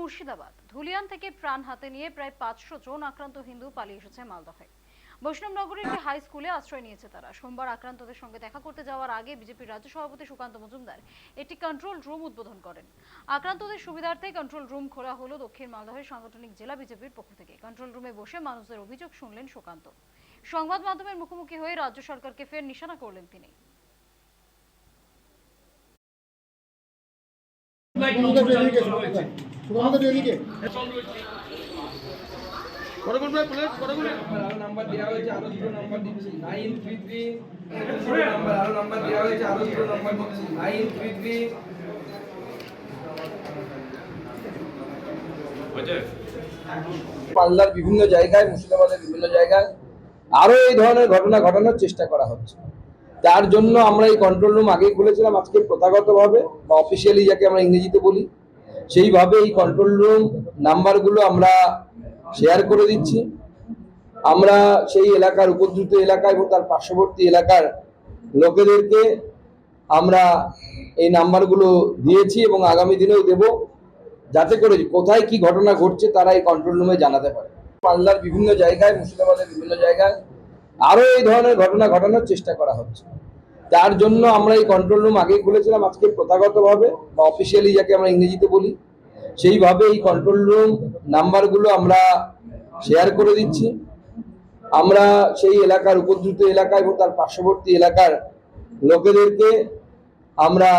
মুর্শিদাবাদ। ধুলিয়ান থেকে প্রাণ হাতে নিয়ে প্রায় পাঁচশো জন আক্রান্ত হিন্দু পালিয়ে এসেছে মালদহে। বৈষ্ণবনগরের একটি হাই স্কুলে আশ্রয় নিয়েছে তারা। সোমবার আক্রান্তদের সঙ্গে দেখা করতে যাওয়ার আগে বিজেপির রাজ্য সভাপতি সুকান্ত মজুমদার একটি কন্ট্রোল রুম উদ্বোধন করেন। আক্রান্তদের সুবিধার্থে কন্ট্রোল রুম খোলা হলো দক্ষিণ মালদহের সাংগঠনিক জেলা বিজেপির পক্ষ থেকে। কন্ট্রোল রুমে বসে মানুষদের অভিযোগ শুনলেন সুকান্ত। সংবাদ মাধ্যমের মুখোমুখি হয়ে রাজ্য সরকারকে ফের নিশানা করলেন তিনি সুকান্ত এদিকে আরও নাম্বার দেওয়া হয়েছে আরও দুটো নাম্বার দিচ্ছি। নাইন থ্রি থ্রি নাম্বার আরও নাম্বার দেওয়া হয়েছে আরও দুটো নাম্বার দিচ্ছি। Nine three three. পাল্লার বিভিন্ন জায়গায় মুর্শিদাবাদের বিভিন্ন জায়গায় আরও এই ধরনের ঘটনা ঘটানোর চেষ্টা করা হচ্ছে। তার জন্য আমরা এই কন্ট্রোল রুম আগেই খুলেছিলাম আজকে প্রথাগতভাবে বা অফিসিয়ালি যাকে আমরা ইংরেজিতে বলি, সেইভাবে এই কন্ট্রোল রুম নাম্বারগুলো আমরা শেয়ার করে দিচ্ছি। আমরা সেই এলাকার উপদ্রুত এলাকা এবং তার পার্শ্ববর্তী এলাকার লোকেদেরকে আমরা এই নাম্বারগুলো দিয়েছি এবং আগামী দিনেও দেব, যাতে করে কোথায় কি ঘটনা ঘটছে তারা এই কন্ট্রোল রুমে জানাতে পারে। পাল্লার বিভিন্ন জায়গায়, মুর্শিদাবাদের বিভিন্ন জায়গায় আরও এই ধরনের ঘটনা ঘটানোর চেষ্টা করা হচ্ছে। তার জন্য আমরা এই কন্ট্রোল রুম আগেই খুলেছিলাম আজকে প্রথাগতভাবে বা অফিসিয়ালি যাকে আমরা ইংরেজিতে বলি, সেইভাবে এই কন্ট্রোল রুম নাম্বারগুলো আমরা শেয়ার করে দিচ্ছি। আমরা সেই এলাকার উপদ্রুত এলাকা এবং তার পার্শ্ববর্তী এলাকার লোকেদেরকে আমরা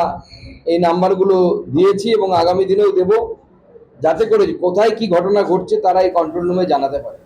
এই নাম্বারগুলো দিয়েছি এবং আগামী দিনেও দেব। যাতে করে কোথায় কি ঘটনা ঘটছে তারা এই কন্ট্রোল রুমে জানাতে পারে।